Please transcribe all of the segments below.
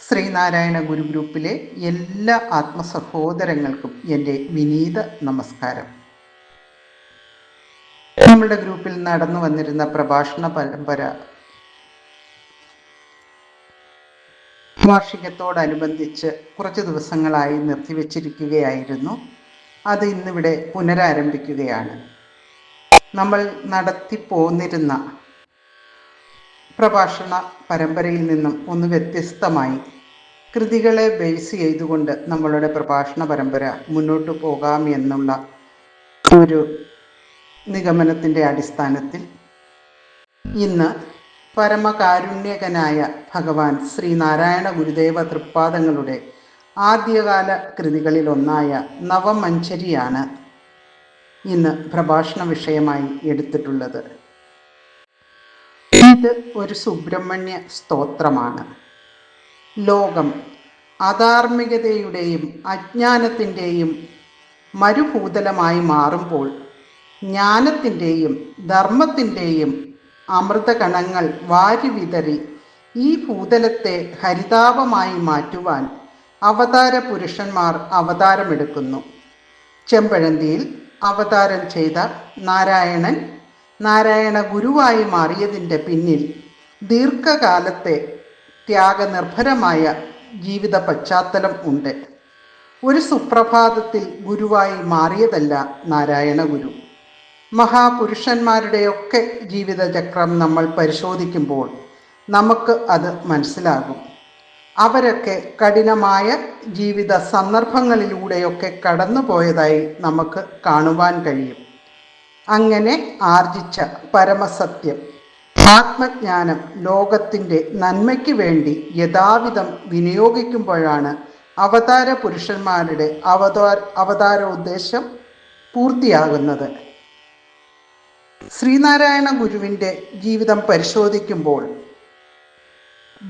ശ്രീനാരായണ ഗുരു ഗ്രൂപ്പിലെ എല്ലാ ആത്മസഹോദരങ്ങൾക്കും എന്റെ വിനീത നമസ്കാരം. നമ്മളുടെ ഗ്രൂപ്പിൽ നടന്നു വന്നിരുന്ന പ്രഭാഷണ പരമ്പര വാർഷികത്തോടനുബന്ധിച്ച് കുറച്ച് ദിവസങ്ങളായി നിർത്തിവെച്ചിരിക്കുകയായിരുന്നു. അത് ഇന്നിവിടെ പുനരാരംഭിക്കുകയാണ്. നമ്മൾ നടത്തി പോന്നിരുന്ന പ്രഭാഷണ പരമ്പരയിൽ നിന്നും ഒന്ന് വ്യത്യസ്തമായി കൃതികളെ ബേസ് ചെയ്തുകൊണ്ട് നമ്മളുടെ പ്രഭാഷണ പരമ്പര മുന്നോട്ട് പോകാം എന്നുള്ള ഒരു നിഗമനത്തിന്റെ അടിസ്ഥാനത്തിൽ ഇന്ന് പരമകാരുണ്യകനായ ഭഗവാൻ ശ്രീനാരായണ ഗുരുദേവ തൃപ്പാദങ്ങളുടെ ആദ്യകാല കൃതികളിലൊന്നായ നവമഞ്ചരിയാണ് ഇന്ന് പ്രഭാഷണ വിഷയമായി എടുത്തിട്ടുള്ളത്. ഇത് ഒരു സുബ്രഹ്മണ്യ സ്തോത്രമാണ്. ലോകം അധാർമികതയുടെയും അജ്ഞാനത്തിന്റെയും മരുഭൂതലമായി മാറുമ്പോൾ ജ്ഞാനത്തിന്റെയും ധർമ്മത്തിന്റെയും അമൃതകണങ്ങൾ വാരി വിതറി ഈ ഭൂതലത്തെ ഹരിതാപമായി മാറ്റുവാൻ അവതാര പുരുഷന്മാർ അവതാരമെടുക്കുന്നു. ചെമ്പഴന്തിയിൽ അവതാരം ചെയ്ത നാരായണൻ നാരായണ ഗുരുവായി മാറിയതിന്റെ പിന്നിൽ ദീർഘകാലത്തെ ത്യാഗനിർഭരമായ ജീവിത പശ്ചാത്തലം ഉണ്ട്. ഒരു സുപ്രഭാതത്തിൽ ഗുരുവായി മാറിയതല്ല നാരായണ ഗുരു. മഹാപുരുഷന്മാരുടെയൊക്കെ ജീവിതചക്രം നമ്മൾ പരിശോധിക്കുമ്പോൾ നമുക്ക് അത് മനസ്സിലാകും. അവരൊക്കെ കഠിനമായ ജീവിത സന്ദർഭങ്ങളിലൂടെയൊക്കെ കടന്നുപോയതായി നമുക്ക് കാണുവാൻ കഴിയും. അങ്ങനെ ആർജിച്ച പരമസത്യം. ആത്മജ്ഞാനം ലോകത്തിന്റെ നന്മയ്ക്ക് വേണ്ടി യഥാവിധം വിനിയോഗിക്കുമ്പോഴാണ് അവതാര പുരുഷന്മാരുടെ അവതാര അവതാരോദ്ദേശം പൂർത്തിയാകുന്നത്. ശ്രീനാരായണ ഗുരുവിന്റെ ജീവിതം പരിശോധിക്കുമ്പോൾ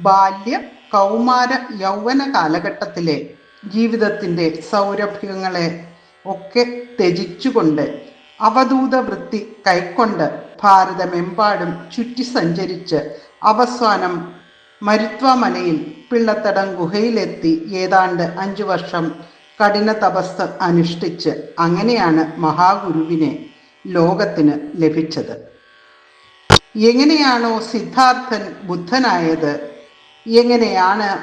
ബാല്യ കൗമാര യൗവന കാലഘട്ടത്തിലെ ജീവിതത്തിന്റെ സൗരഭ്യങ്ങളെ ഒക്കെ ത്യജിച്ചുകൊണ്ട് അവധൂത വൃത്തി കൈക്കൊണ്ട് ഭാരതമെമ്പാടും ചുറ്റി സഞ്ചരിച്ച് അവസാനം മരുത്വമലയിൽ പിള്ളത്തടം ഗുഹയിലെത്തി ഏതാണ്ട് അഞ്ചു വർഷം കഠിന തപസ് അനുഷ്ഠിച്ച് അങ്ങനെയാണ് മഹാഗുരുവിനെ ലോകത്തിന് ലഭിച്ചത്. എങ്ങനെയാണോ സിദ്ധാർത്ഥൻ ബുദ്ധനായത്? എങ്ങനെയാണ്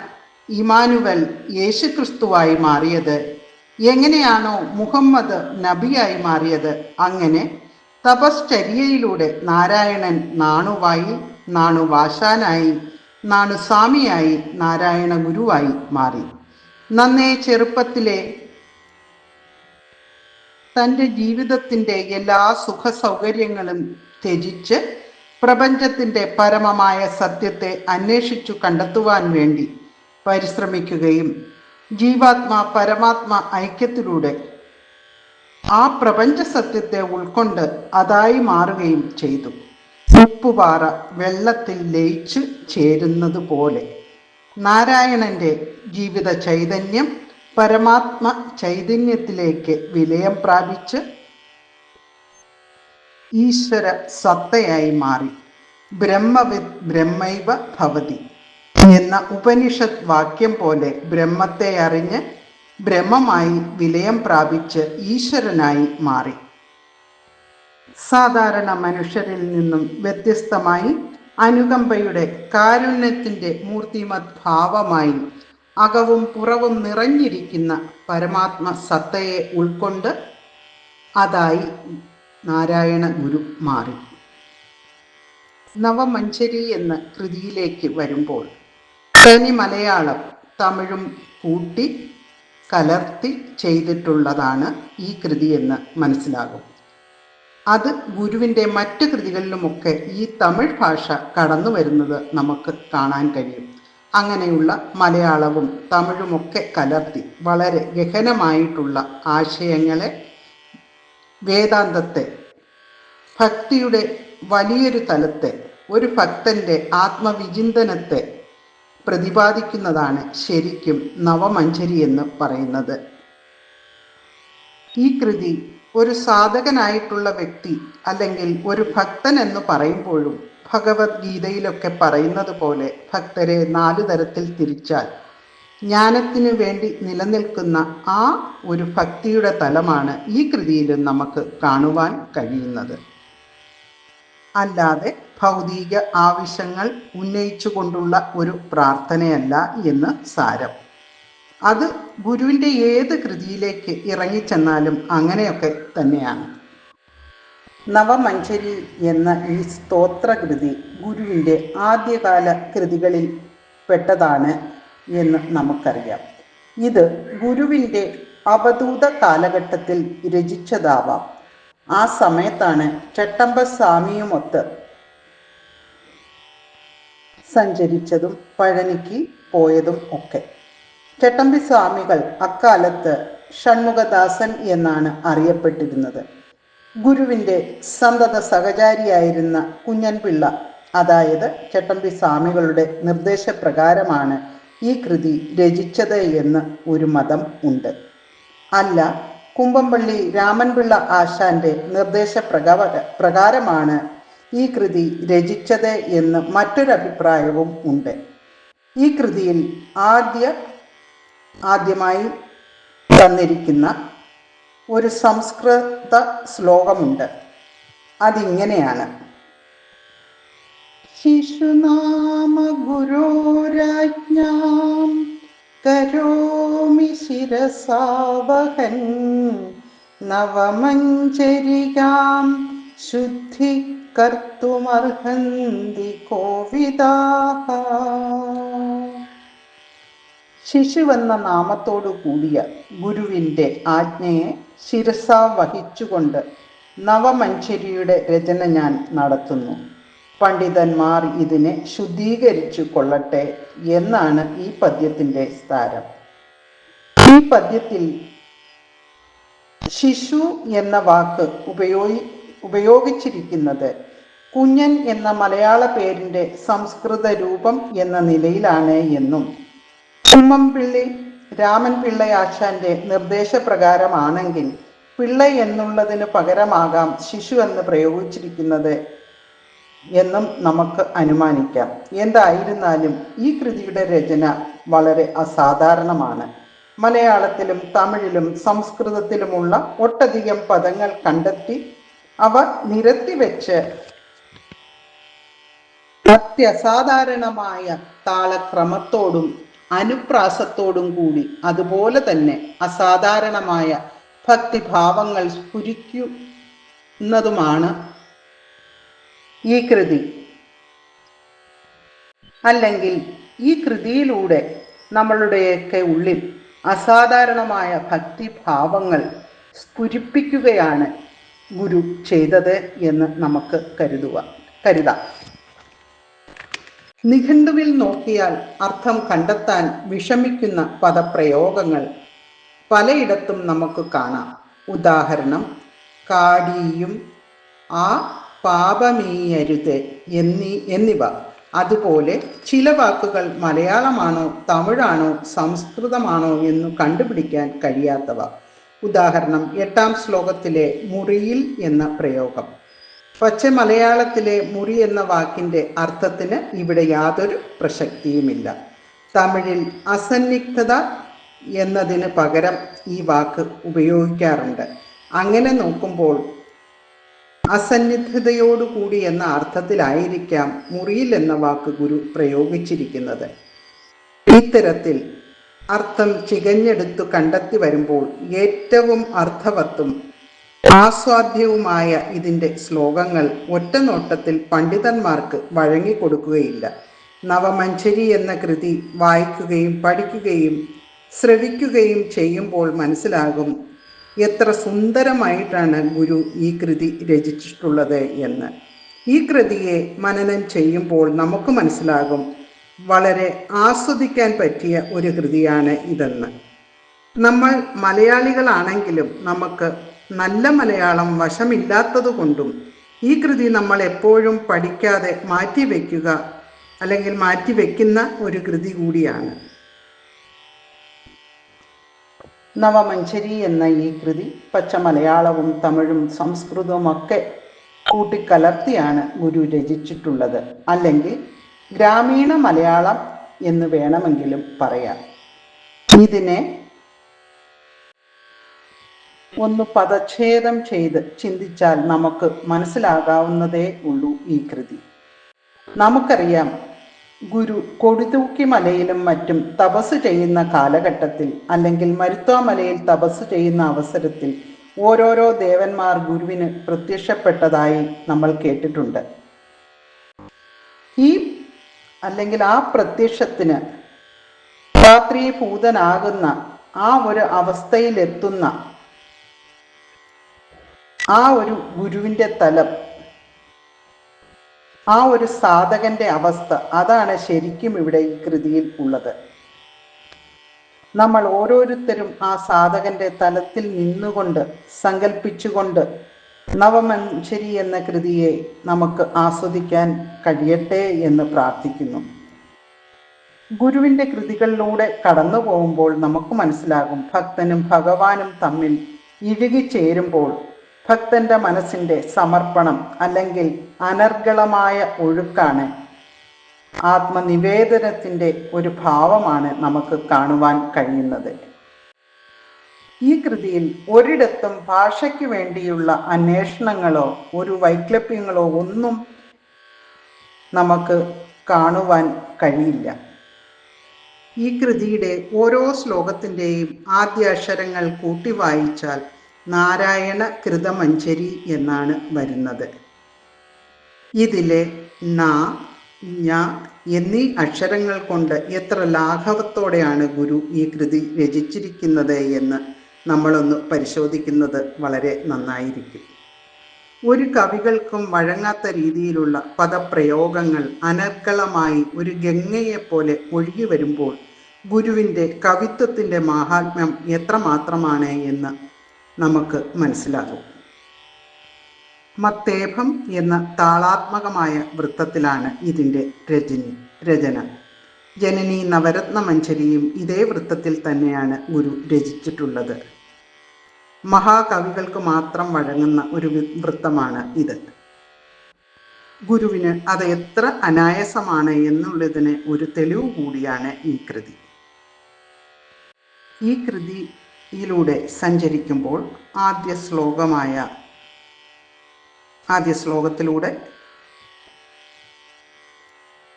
ഇമാനുവൽ യേശുക്രിസ്തുവായി മാറിയത്? എങ്ങനെയാണോ മുഹമ്മദ് നബിയായി മാറിയത്? അങ്ങനെ തപശ്ചര്യയിലൂടെ നാരായണൻ നാണുവായി നാണുവാശാനായി നാണുസ്വാമിയായി നാരായണ ഗുരുവായി മാറി. നന്നേ ചെറുപ്പത്തിലെ തന്റെ ജീവിതത്തിന്റെ എല്ലാ സുഖ സൗകര്യങ്ങളും ത്യജിച്ച് പ്രപഞ്ചത്തിന്റെ പരമമായ സത്യത്തെ അന്വേഷിച്ചു കണ്ടെത്തുവാൻ വേണ്ടി പരിശ്രമിക്കുകയും ജീവാത്മ പരമാത്മ ഐക്യത്തിലൂടെ ആ പ്രപഞ്ച സത്യത്തെ ഉൾക്കൊണ്ട് അതായി മാറുകയും ചെയ്തു. ഉപ്പുപാറ വെള്ളത്തിൽ ലയിച്ചു ചേരുന്നത് പോലെ നാരായണന്റെ ജീവിത ചൈതന്യം പരമാത്മ ചൈതന്യത്തിലേക്ക് വിലയം പ്രാപിച്ച് ഈശ്വര സത്തയായി മാറി. ബ്രഹ്മവിത് ബ്രഹ്മൈവ ഭവതി. എന്ന ഉപനിഷത്ത് വാക്യം പോലെ ബ്രഹ്മത്തെ അറിഞ്ഞ് ബ്രഹ്മമായി വിലയം പ്രാപിച്ച് ഈശ്വരനായി മാറി. സാധാരണ മനുഷ്യരിൽ നിന്നും വ്യത്യസ്തമായി അനുകമ്പയുടെ കാരുണ്യത്തിന്റെ മൂർത്തിമത് ഭാവമായി അകവും പുറവും നിറഞ്ഞിരിക്കുന്ന പരമാത്മ സത്തയെ ഉൾക്കൊണ്ട് അതായി നാരായണ ഗുരു മാറി. നവമഞ്ചരി എന്ന കൃതിയിലേക്ക് വരുമ്പോൾ തനി മലയാളം തമിഴും കൂട്ടി കലർത്തി ചെയ്തിട്ടുള്ളതാണ് ഈ കൃതി എന്ന് മനസ്സിലാകും. അത് ഗുരുവിന്റെ മറ്റ് കൃതികളിലുമൊക്കെ ഈ തമിഴ് ഭാഷ കടന്നു വരുന്നത് നമുക്ക് കാണാൻ കഴിയും. അങ്ങനെയുള്ള മലയാളവും തമിഴുമൊക്കെ കലർത്തി വളരെ ഗഹനമായിട്ടുള്ള ആശയങ്ങളെ വേദാന്തത്തെ ഭക്തിയുടെ വലിയൊരു തലത്തെ ഒരു ഭക്തന്റെ ആത്മവിചിന്തനത്തെ പ്രതിപാദിക്കുന്നതാണ് ശരിക്കും നവമഞ്ചരി എന്ന് പറയുന്നത്. ഈ കൃതി ഒരു സാധകനായിട്ടുള്ള വ്യക്തി അല്ലെങ്കിൽ ഒരു ഭക്തൻ എന്ന് പറയുമ്പോഴും ഭഗവത്ഗീതയിലൊക്കെ പറയുന്നത് പോലെ ഭക്തരെ നാലു തരത്തിൽ തിരിച്ചാൽ ജ്ഞാനത്തിനു വേണ്ടി നിലനിൽക്കുന്ന ആ ഒരു ഭക്തിയുടെ തലമാണ് ഈ കൃതിയിലും നമുക്ക് കാണുവാൻ കഴിയുന്നത്. അല്ലാതെ ഭൗതിക ആവശ്യങ്ങൾ ഉന്നയിച്ചുകൊണ്ടുള്ള ഒരു പ്രാർത്ഥനയല്ല എന്ന് സാരം. അത് ഗുരുവിന്റെ ഏത് കൃതിയിലേക്ക് ഇറങ്ങിച്ചെന്നാലും അങ്ങനെയൊക്കെ തന്നെയാണ്. നവമഞ്ചരി എന്ന ഈ സ്തോത്രകൃതി ഗുരുവിന്റെ ആദ്യകാല കൃതികളിൽ പെട്ടതാണ് എന്ന് നമുക്കറിയാം. ഇത് ഗുരുവിന്റെ അവധൂത കാലഘട്ടത്തിൽ രചിച്ചതാവാം. ആ സമയത്താണ് ചട്ടമ്പ സ്വാമിയുമൊത്ത് സഞ്ചരിച്ചതും പഴനിക്ക് പോയതും ഒക്കെ. ചട്ടമ്പി സ്വാമികൾ അക്കാലത്ത് ഷൺമുഖദാസൻ എന്നാണ് അറിയപ്പെട്ടിരുന്നത്. ഗുരുവിന്റെ സന്തത സഹചാരിയായിരുന്ന കുഞ്ഞൻപിള്ള അതായത് ചട്ടമ്പി സ്വാമികളുടെ നിർദ്ദേശപ്രകാരമാണ് ഈ കൃതി രചിച്ചത് എന്ന് ഒരു മതം ഉണ്ട്. അല്ല കുമ്പമ്പള്ളി രാമൻപിള്ള ആശാന്റെ നിർദ്ദേശപ്രകാര പ്രകാരമാണ് ഈ കൃതി രചിച്ചത് എന്ന് മറ്റൊരഭിപ്രായവും ഉണ്ട്. ഈ കൃതിയിൽ ആദ്യ ആദ്യമായി തന്നിരിക്കുന്ന ഒരു സംസ്കൃത ശ്ലോകമുണ്ട്. അതിങ്ങനെയാണ്. ശിശുനാമ ഗുരോരാജ്ഞാം കരോമി ശിരസാവഹൻ നവമഞ്ചരികാം ശുദ്ധി കർത്തുമർഹന്തി കോവിദാഹ. ശിശുവെന്ന നാമത്തോടു കൂടിയ ഗുരുവിന്റെ ആജ്ഞയെ ശിരസ വഹിച്ചുകൊണ്ട് നവമഞ്ചരിയുടെ രചന ഞാൻ നടത്തുന്നു. പണ്ഡിതന്മാർ ഇതിനെ ശുദ്ധീകരിച്ചു കൊള്ളട്ടെ എന്നാണ് ഈ പദ്യത്തിന്റെ സ്ഥാനം ഈ പദ്യത്തിൽ ശിശു എന്ന വാക്ക് ഉപയോഗി ഉപയോഗിച്ചിരിക്കുന്നത് കുഞ്ഞൻ എന്ന മലയാള പേരിന്റെ സംസ്കൃത രൂപം എന്ന നിലയിലാണ് എന്നും കുമ്മംപിള്ളി രാമൻ പിള്ള ആശാന്റെ നിർദ്ദേശപ്രകാരമാണെങ്കിൽ പിള്ള എന്നുള്ളതിന് പകരമാകാം ശിശു എന്ന് പ്രയോഗിച്ചിരിക്കുന്നത് എന്നും നമുക്ക് അനുമാനിക്കാം. എന്തായിരുന്നാലും ഈ കൃതിയുടെ രചന വളരെ അസാധാരണമാണ്. മലയാളത്തിലും തമിഴിലും സംസ്കൃതത്തിലുമുള്ള ഒട്ടധികം പദങ്ങൾ കണ്ടെത്തി അവ നിരത്തിവെച്ച് അത്യസാധാരണമായ താളക്രമത്തോടും അനുപ്രാസത്തോടും കൂടി അതുപോലെ തന്നെ അസാധാരണമായ ഭക്തിഭാവങ്ങൾ സ്ഫുരിക്കുന്നതുമാണ് ഈ കൃതി. അല്ലെങ്കിൽ ഈ കൃതിയിലൂടെ നമ്മളുടെയൊക്കെ ഉള്ളിൽ അസാധാരണമായ ഭക്തിഭാവങ്ങൾ സ്ഫുരിപ്പിക്കുകയാണ് ഗുരു ചെയ്തത് എന്ന് നമുക്ക് കരുതുക കരുതാം. നിഘണ്ടുവിൽ നോക്കിയാൽ അർത്ഥം കണ്ടെത്താൻ വിഷമിക്കുന്ന പദപ്രയോഗങ്ങൾ പലയിടത്തും നമുക്ക് കാണാം. ഉദാഹരണം കാടിയും ആ പാപമീയരുത് എന്നീ എന്നിവ. അതുപോലെ ചില വാക്കുകൾ മലയാളമാണോ തമിഴാണോ സംസ്കൃതമാണോ എന്ന് കണ്ടുപിടിക്കാൻ കഴിയാത്തവ. ഉദാഹരണം എട്ടാം ശ്ലോകത്തിലെ മുറിയിൽ എന്ന പ്രയോഗം. പച്ച മലയാളത്തിലെ മുറി എന്ന വാക്കിന്റെ അർത്ഥത്തിന് ഇവിടെ യാതൊരു പ്രസക്തിയുമില്ല. തമിഴിൽ അസന്നിഗ്ധത എന്നതിന് പകരം ഈ വാക്ക് ഉപയോഗിക്കാറുണ്ട്. അങ്ങനെ നോക്കുമ്പോൾ അസന്നിഗ്ധതയോടുകൂടി എന്ന അർത്ഥത്തിലായിരിക്കാം മുറിയിൽ എന്ന വാക്ക് ഗുരു പ്രയോഗിച്ചിരിക്കുന്നത്. ഇത്തരത്തിൽ അർത്ഥം ചികഞ്ഞെടുത്തു കണ്ടെത്തി വരുമ്പോൾ ഏറ്റവും അർത്ഥവത്തും ആസ്വാദ്യവുമായ ഇതിന്റെ ശ്ലോകങ്ങൾ ഒറ്റ നോട്ടത്തിൽ പണ്ഡിതന്മാർക്ക് വഴങ്ങിക്കൊടുക്കുകയില്ല. നവമഞ്ചരി എന്ന കൃതി വായിക്കുകയും പഠിക്കുകയും ശ്രവിക്കുകയും ചെയ്യുമ്പോൾ മനസ്സിലാകും എത്ര സുന്ദരമായിട്ടാണ് ഗുരു ഈ കൃതി രചിച്ചിട്ടുള്ളത് എന്ന്. ഈ കൃതിയെ മനനം ചെയ്യുമ്പോൾ നമുക്ക് മനസ്സിലാകും വളരെ ആസ്വദിക്കാൻ പറ്റിയ ഒരു കൃതിയാണ് ഇതെന്ന്. നമ്മൾ മലയാളികളാണെങ്കിലും നമുക്ക് നല്ല മലയാളം വശമില്ലാത്തതുകൊണ്ടും ഈ കൃതി നമ്മൾ എപ്പോഴും പഠിക്കാതെ മാറ്റിവെക്കുക അല്ലെങ്കിൽ മാറ്റിവെക്കുന്ന ഒരു കൃതി കൂടിയാണ്. നവമഞ്ചരി എന്ന ഈ കൃതി പച്ച മലയാളവും തമിഴും സംസ്കൃതവും ഒക്കെ കൂട്ടിക്കലർത്തിയാണ് ഗുരു രചിച്ചിട്ടുള്ളത്. അല്ലെങ്കിൽ ഗ്രാമീണ മലയാളം എന്ന് വേണമെങ്കിലും പറയാം. ഇതിനെ ഒന്ന് പദച്ഛേദം ചെയ്ത് ചിന്തിച്ചാൽ നമുക്ക് മനസ്സിലാകാവുന്നതേ ഉള്ളൂ ഈ കൃതി. നമുക്കറിയാം ഗുരു കൊടുതൂക്കി മലയിലും മറ്റും തപസ് ചെയ്യുന്ന കാലഘട്ടത്തിൽ അല്ലെങ്കിൽ മരുത്വാമലയിൽ തപസ് ചെയ്യുന്ന അവസരത്തിൽ ഓരോരോ ദേവന്മാർ ഗുരുവിന് പ്രത്യക്ഷപ്പെട്ടതായി നമ്മൾ കേട്ടിട്ടുണ്ട്. ഈ അല്ലെങ്കിൽ ആ പ്രത്യക്ഷത്തിന് രാത്രീഭൂതനാകുന്ന ആ ഒരു അവസ്ഥയിലെത്തുന്ന ആ ഒരു ഗുരുവിന്റെ തലം ആ ഒരു സാധകന്റെ അവസ്ഥ അതാണ് ശരിക്കും ഇവിടെ ഈ കൃതിയിൽ ഉള്ളത്. നമ്മൾ ഓരോരുത്തരും ആ സാധകന്റെ തലത്തിൽ നിന്നുകൊണ്ട് സങ്കല്പിച്ചുകൊണ്ട് നവമഞ്ചരി എന്ന കൃതിയെ നമുക്ക് ആസ്വദിക്കാൻ കഴിയട്ടെ എന്ന് പ്രാർത്ഥിക്കുന്നു. ഗുരുവിന്റെ കൃതികളിലൂടെ കടന്നു പോകുമ്പോൾ നമുക്ക് മനസ്സിലാകും ഭക്തനും ഭഗവാനും തമ്മിൽ ഇഴുകിച്ചേരുമ്പോൾ ഭക്തന്റെ മനസ്സിന്റെ സമർപ്പണം അല്ലെങ്കിൽ അനർഗളമായ ഒഴുക്കാണ് ആത്മനിവേദനത്തിന്റെ ഒരു ഭാവമാണ് നമുക്ക് കാണുവാൻ കഴിയുന്നത്. ഈ കൃതിയിൽ ഒരിടത്തും ഭാഷയ്ക്ക് വേണ്ടിയുള്ള അന്വേഷണങ്ങളോ ഒരു വൈക്ലപ്യങ്ങളോ ഒന്നും നമുക്ക് കാണുവാൻ കഴിയില്ല. ഈ കൃതിയുടെ ഓരോ ശ്ലോകത്തിന്റെയും ആദ്യ അക്ഷരങ്ങൾ കൂട്ടി വായിച്ചാൽ നാരായണ കൃതമഞ്ജരി എന്നാണ് വരുന്നത്. ഇതിലെ ന ഞ എന്നീ അക്ഷരങ്ങൾ കൊണ്ട് എത്ര ലാഘവത്തോടെയാണ് ഗുരു ഈ കൃതി രചിച്ചിരിക്കുന്നത് എന്ന് നമ്മളൊന്ന് പരിശോധിക്കുന്നത് വളരെ നന്നായിരിക്കും. ഒരു കവികൾക്കും വഴങ്ങാത്ത രീതിയിലുള്ള പദപ്രയോഗങ്ങൾ അനർക്കളമായി ഒരു ഗംഗയെപ്പോലെ ഒഴുകി വരുമ്പോൾ ഗുരുവിന്റെ കവിത്വത്തിന്റെ മാഹാത്മ്യം എത്രമാത്രമാണ് എന്ന് നമുക്ക് മനസ്സിലാകും. മത്തേഭം എന്ന താളാത്മകമായ വൃത്തത്തിലാണ് ഇതിന്റെ രചനി രചന. ജനനി നവരത്ന മഞ്ചരിയും ഇതേ വൃത്തത്തിൽ തന്നെയാണ് ഗുരു രചിച്ചിട്ടുള്ളത്. മഹാകവികൾക്ക് മാത്രം വഴങ്ങുന്ന ഒരു വൃത്തമാണ് ഇത്. ഗുരുവിന് അത് എത്ര അനായാസമാണ് എന്നുള്ളതിന് ഒരു തെളിവ് കൂടിയാണ് ഈ കൃതി. ഈ കൃതിയിലൂടെ സഞ്ചരിക്കുമ്പോൾ ആദ്യ ശ്ലോകമായ ആദ്യ ശ്ലോകത്തിലൂടെ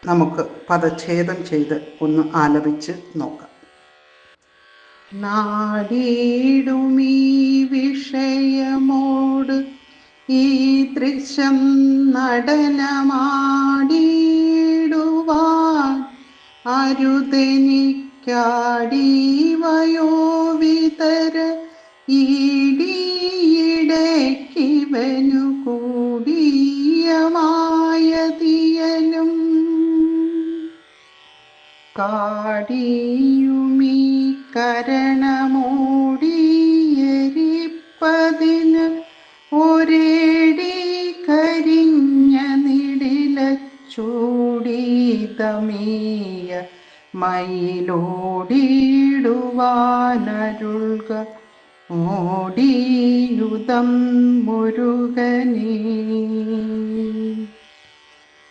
നമുക്ക് പദച്ഛേദം ചെയ്ത് ഒന്ന് ആലപിച്ച് നോക്കാം. നാടീടുമീ വിഷയമോട് ഈ ദൃശ്യം നടനമാടിടുവാൻ അരുതെനിക്കാടി വയോവിതര ഈടിയിടയ്ക്കിവനു കൂടിയമായതിയലും കാടിയുമീ കരണമോടിയരിപ്പതിന് ഒരേടി കരിഞ്ഞ നിടില ചൂടിതമീയ മയിലോടിയിടുവാനരുൾക ഓടിയുതം മുരുകനേ.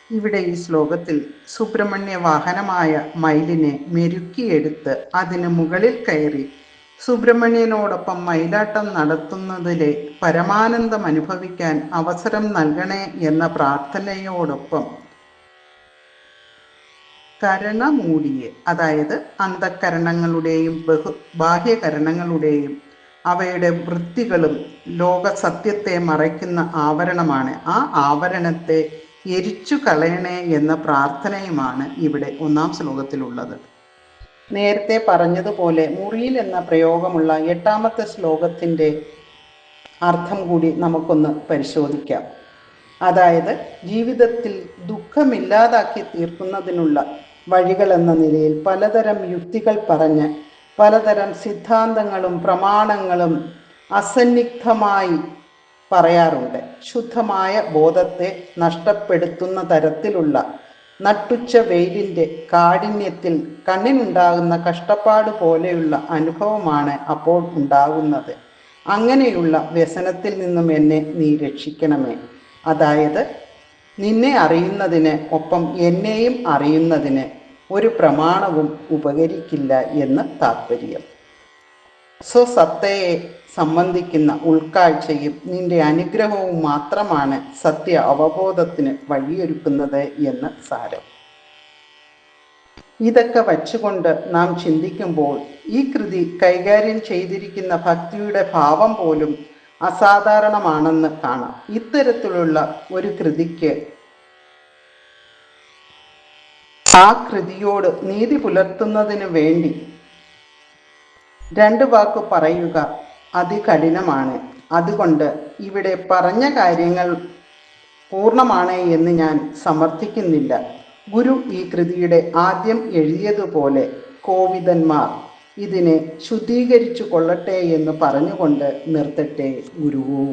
ഇവിടെ ഈ ശ്ലോകത്തിൽ സുബ്രഹ്മണ്യ വാഹനമായ മയിലിനെ മെരുക്കിയെടുത്ത് അതിന് മുകളിൽ കയറി. സുബ്രഹ്മണ്യനോടൊപ്പം മയിലാട്ടം നടത്തുന്നതിലെ പരമാനന്ദം അനുഭവിക്കാൻ അവസരം നൽകണേ എന്ന പ്രാർത്ഥനയോടൊപ്പം കരണമൂടിയെ അതായത് അന്ധകരണങ്ങളുടെയും ബഹു ബാഹ്യകരണങ്ങളുടെയും അവയുടെ വൃത്തികളും ലോക സത്യത്തെ മറയ്ക്കുന്ന ആവരണമാണ്. ആ ആവരണത്തെ എരിച്ചു കളയണേ എന്ന പ്രാർത്ഥനയുമാണ് ഇവിടെ ഒന്നാം ശ്ലോകത്തിലുള്ളത്. നേരത്തെ പറഞ്ഞതുപോലെ മുറിയിൽ എന്ന പ്രയോഗമുള്ള എട്ടാമത്തെ ശ്ലോകത്തിന്റെ അർത്ഥം കൂടി നമുക്കൊന്ന് പരിശോധിക്കാം. അതായത് ജീവിതത്തിൽ ദുഃഖമില്ലാതാക്കി തീർക്കുന്നതിനുള്ള വഴികൾ എന്ന നിലയിൽ പലതരം യുക്തികൾ പറഞ്ഞ് പലതരം സിദ്ധാന്തങ്ങളും പ്രമാണങ്ങളും അസന്നിഗ്ധമായി പറയാറുണ്ട്. ശുദ്ധമായ ബോധത്തെ നഷ്ടപ്പെടുത്തുന്ന തരത്തിലുള്ള നട്ടുച്ച വെയിലിന്റെ കാഠിന്യത്തിൽ കണ്ണിനുണ്ടാകുന്ന കഷ്ടപ്പാട് പോലെയുള്ള അനുഭവമാണ് അപ്പോൾ ഉണ്ടാകുന്നത്. അങ്ങനെയുള്ള വ്യസനത്തിൽ നിന്നും എന്നെ നീ രക്ഷിക്കണമേ. അതായത് നിന്നെ അറിയുന്നതിന് ഒപ്പം എന്നെയും അറിയുന്നതിന് ഒരു പ്രമാണവും ഉപകരിക്കില്ല എന്ന് താത്പര്യം. സ്വസത്തയെ സംബന്ധിക്കുന്ന ഉൾക്കാഴ്ചയും നിന്റെ അനുഗ്രഹവും മാത്രമാണ് സത്യ അവബോധത്തിന് വഴിയൊരുക്കുന്നത് എന്ന് സാരം. ഇതൊക്കെ വച്ചുകൊണ്ട് നാം ചിന്തിക്കുമ്പോൾ ഈ കൃതി കൈകാര്യം ചെയ്തിരിക്കുന്ന ഭക്തിയുടെ ഭാവം പോലും അസാധാരണമാണെന്ന് കാണാം. ഇത്തരത്തിലുള്ള ഒരു കൃതിക്ക് ആ കൃതിയോട് നീതി പുലർത്തുന്നതിന് വേണ്ടി രണ്ട് വാക്ക് പറയുക അതികഠിനമാണ്. അതുകൊണ്ട് ഇവിടെ പറഞ്ഞ കാര്യങ്ങൾ പൂർണമാണ് എന്ന് ഞാൻ സമർത്ഥിക്കുന്നില്ല. ഗുരു ഈ കൃതിയുടെ ആദ്യം എഴുതിയതുപോലെ കോവിദന്മാർ ഇതിനെ ശുദ്ധീകരിച്ചു കൊള്ളട്ടെ എന്ന് പറഞ്ഞുകൊണ്ട് നിർത്തട്ടെ ഗുരുവും